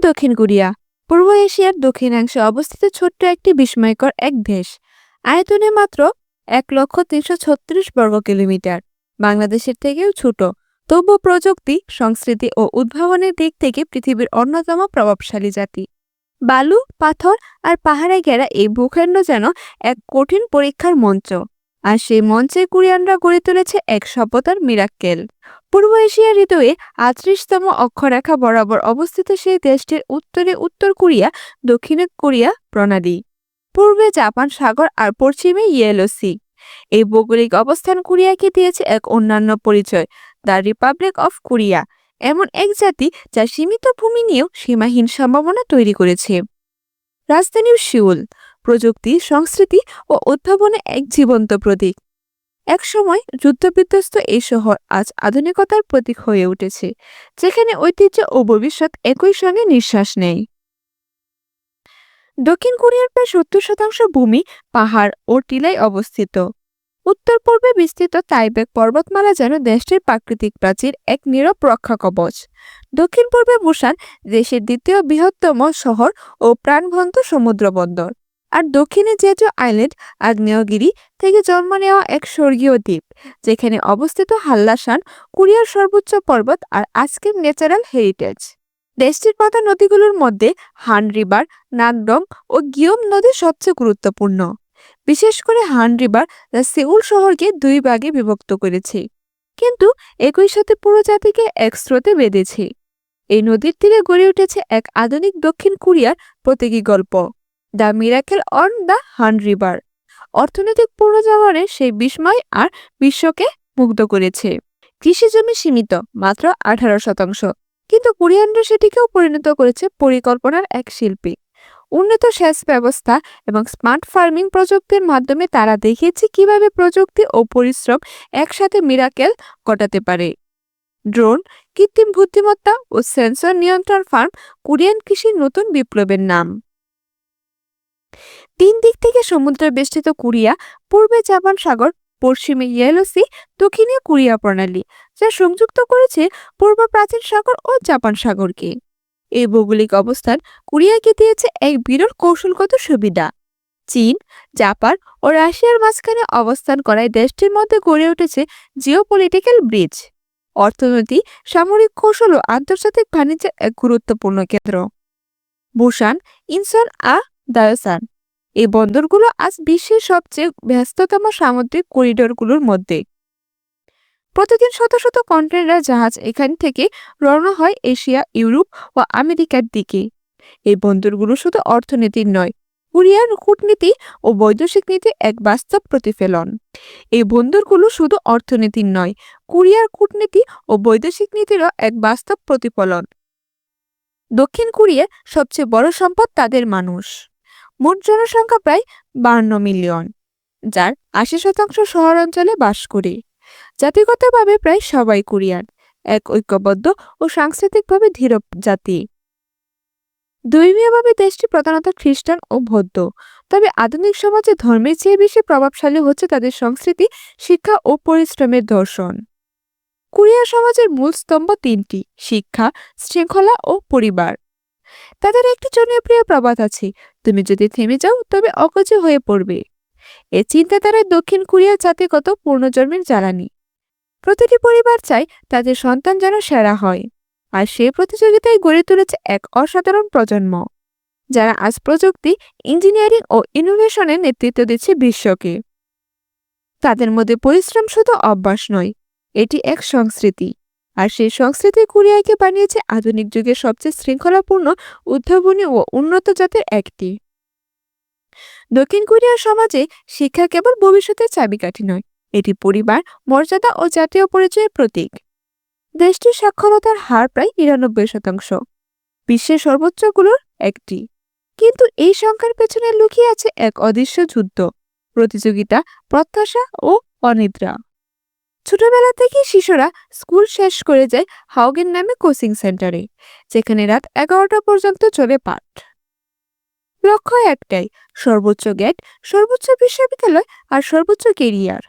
দক্ষিণ কোরিয়া। পূর্ব এশিয়ার দক্ষিণাংশে অবস্থিত ছোট্ট একটি বিস্ময়কর এক দেশ। আয়তনে মাত্র এক লক্ষ তিনশো ছত্রিশ বর্গ কিলোমিটার। বাংলাদেশের থেকেও ছোট। তবু প্রযুক্তি, সংস্কৃতি ও উদ্ভাবনের দিক থেকে পৃথিবীর অন্যতম প্রভাবশালী জাতি। বালু, পাথর আর পাহাড়ে ঘেরা এই ভূখণ্ড যেন এক কঠিন পরীক্ষার মঞ্চ। আর সেই মঞ্চে কোরিয়ানরা গড়ে তুলেছে এক সভ্যতার মিরাক্কেল। পূর্ব এশিয়ার হৃদয়ে আটত্রিশতম অক্ষরেখা বরাবর অবস্থিত সেই দেশটির উত্তরে উত্তর কোরিয়া, দক্ষিণে কোরিয়া প্রণালী, পূর্বে জাপান সাগর আর পশ্চিমে ইয়েলো সি। এই ভৌগোলিক অবস্থান কোরিয়াকে দিয়েছে এক অন্যান্য পরিচয়, দ্য রিপাবলিক অফ কোরিয়া। এমন এক জাতি যা সীমিত ভূমি নিয়েও সীমাহীন সম্ভাবনা তৈরি করেছে। রাজধানীর শিউল প্রযুক্তি, সংস্কৃতি ও উদ্ভাবনের এক জীবন্ত প্রতীক। একসময় যুদ্ধবিধ্বস্ত এই শহর আজ আধুনিকতার প্রতীক হয়ে উঠেছে, যেখানে ঐতিহ্য ও ভবিষ্যৎ একই সঙ্গে নিঃশ্বাস নেয়। দক্ষিণ কোরিয়ার প্রায় সত্তর শতাংশ ভূমি পাহাড় ও টিলায় অবস্থিত। উত্তর পূর্বে বিস্তৃত তাইবেক পর্বতমালা যেন দেশটির প্রাকৃতিক প্রাচীর এক নীরব রক্ষা কবচ। দক্ষিণ পূর্বে বুসান দেশের দ্বিতীয় বৃহত্তম শহর ও প্রাণবন্ত সমুদ্র বন্দর। আর দক্ষিণে জেজো আইল্যান্ড, আগ্নেয়গিরি থেকে জন্ম নেওয়া এক স্বর্গীয় দ্বীপ, যেখানে অবস্থিত হাল্লাসান, কোরিয়ার সর্বোচ্চ পর্বত আর আজকের ন্যাচারাল হেরিটেজ। দেশটির প্রধান নদীগুলোর মধ্যে হান রিভার, নাগডং ও গিয়ম নদী সবচেয়ে গুরুত্বপূর্ণ। বিশেষ করে হান রিভার যা সেউল শহরকে দুই ভাগে বিভক্ত করেছে, কিন্তু একই সাথে পুরো জাতিকে এক স্রোতে বেঁধেছে। এই নদীর তীরে গড়ে উঠেছে এক আধুনিক দক্ষিণ কোরিয়ার প্রতীকী গল্প। The miracle on the Han river. অর্থনৈতিক পুনর্জাগরণের সেই বিস্ময় আর বিশ্বকে মুগ্ধ করেছে। কৃষি জমি সীমিত, মাত্র আঠারো শতাংশ। কিন্তু কোরিয়ানরা সেটিকেও পরিণত করেছে পরিকল্পনার এক শিল্পী। উন্নত সেচ ব্যবস্থা এবং স্মার্ট ফার্মিং প্রযুক্তির মাধ্যমে তারা দেখিয়েছে কীভাবে প্রযুক্তি ও পরিশ্রম একসাথে মিরাকেল ঘটাতে পারে। ড্রোন, কৃত্রিম বুদ্ধিমত্তা ও সেন্সর নিয়ন্ত্রণ ফার্ম কোরিয়ান কৃষির নতুন বিপ্লবের নাম। তিন দিক থেকে সমুদ্রে বেষ্টিত কোরিয়া, পূর্বে জাপান সাগর, পশ্চিমে ইয়েলো সি দক্ষিণে কোরিয়া প্রণালী, যা সংযুক্ত করেছে পূর্ব প্রাচীন সাগর ও জাপান সাগরকে। এই ভৌগোলিক অবস্থান কোরিয়াকে দিয়েছে এক বিরল কৌশলগত সুবিধা। চীন, জাপান ও রাশিয়ার মাঝখানে অবস্থান করায় দেশটির মধ্যে গড়ে উঠেছে জিওপলিটিক্যাল ব্রিজ অর্থনীতি সামরিক কৌশল ও আন্তর্জাতিক বাণিজ্যের এক গুরুত্বপূর্ণ কেন্দ্র। বুসান ইনসন আ দায়োসান এই বন্দরগুলো আজ বিশ্বের সবচেয়ে ব্যস্ততম সামুদ্রিক করিডোরগুলোর মধ্যে। প্রতিদিন শত শত কন্টেনার জাহাজ এখান থেকে রওনা হয় এশিয়া, ইউরোপ ও আমেরিকার দিকে। এই বন্দরগুলো শুধু অর্থনীতির নয়, কোরিয়ার কূটনীতি ও বৈদেশিক নীতি এক বাস্তব প্রতিফলন। এই বন্দরগুলো শুধু অর্থনীতির নয়, কোরিয়ার কূটনীতি ও বৈদেশিক নীতিরও এক বাস্তব প্রতিফলন। দক্ষিণ কোরিয়ার সবচেয়ে বড় সম্পদ তাদের মানুষ। মোট জনসংখ্যা প্রায় বান্ন মিলিয়ন, যার আশি শতাংশ শহরাঞ্চলে বাস করে। জাতিগতভাবে প্রায় সবাই কোরিয়ান, এক ঐক্যবদ্ধ ও সাংস্কৃতিকভাবে ধীর জাতি। ধর্মীয়ভাবে দেশটি প্রধানত খ্রিস্টান ও বৌদ্ধ, তবে আধুনিক সমাজে ধর্মের চেয়ে বেশি প্রভাবশালী হচ্ছে তাদের সংস্কৃতি, শিক্ষা ও পরিশ্রমের দর্শন। কোরিয়া সমাজের মূল স্তম্ভ তিনটি, শিক্ষা, শৃঙ্খলা ও পরিবার। তাদের একটি জনপ্রিয় প্রবাদ আছে, তুমি যদি থেমে যাও, তবে অকচে হয়ে পড়বে। এ চিন্তাধারায় দক্ষিণ কোরিয়ার জাতিগত পূর্ণজন্মের জ্বালানি। প্রতিটি পরিবার চায় তাদের সন্তান যেন সেরা হয়, আর সে প্রতিযোগিতায় গড়ে তুলেছে এক অসাধারণ প্রজন্ম, যারা আজ প্রযুক্তি, ইঞ্জিনিয়ারিং ও ইনোভেশনের নেতৃত্ব দিচ্ছে বিশ্বকে। তাদের মধ্যে পরিশ্রম শুধু অভ্যাস নয়, এটি এক সংস্কৃতি। আর সেই সংস্কৃতি কোরিয়াকে বানিয়েছে আধুনিক যুগের সবচেয়ে শৃঙ্খলাপূর্ণ উদ্ভাবনী ও উন্নত জাতের একটি। দক্ষিণ কোরিয়ার সমাজে শিক্ষা কেবল ভবিষ্যতের চাবিকাঠি নয়, এটি পরিবার, মর্যাদা ও জাতীয় পরিচয়ের প্রতীক। দেশটির সাক্ষরতার হার প্রায় নিরানব্বই শতাংশ। বিশ্বের সর্বোচ্চগুলোর একটি। কিন্তু এই সংখ্যার পেছনে লুকিয়ে আছে এক অদৃশ্য যুদ্ধ, প্রতিযোগিতা, প্রত্যাশা ও অনিদ্রা। ছোটবেলা থেকেই শিশুরা স্কুল শেষ করে যায় হাউগেন নামে কোচিং সেন্টারে, যেখানে রাত এগারোটা পর্যন্ত চলে পাঠ। লক্ষ্য একটাই, সর্বোচ্চ গেট সর্বোচ্চ বিশ্ববিদ্যালয় আর সর্বোচ্চ কেরিয়ার।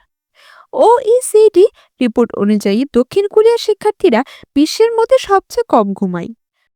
ওইসিডি রিপোর্ট অনুযায়ী দক্ষিণ কোরিয়ার শিক্ষার্থীরা বিশ্বের মধ্যে সবচেয়ে কম ঘুমায়।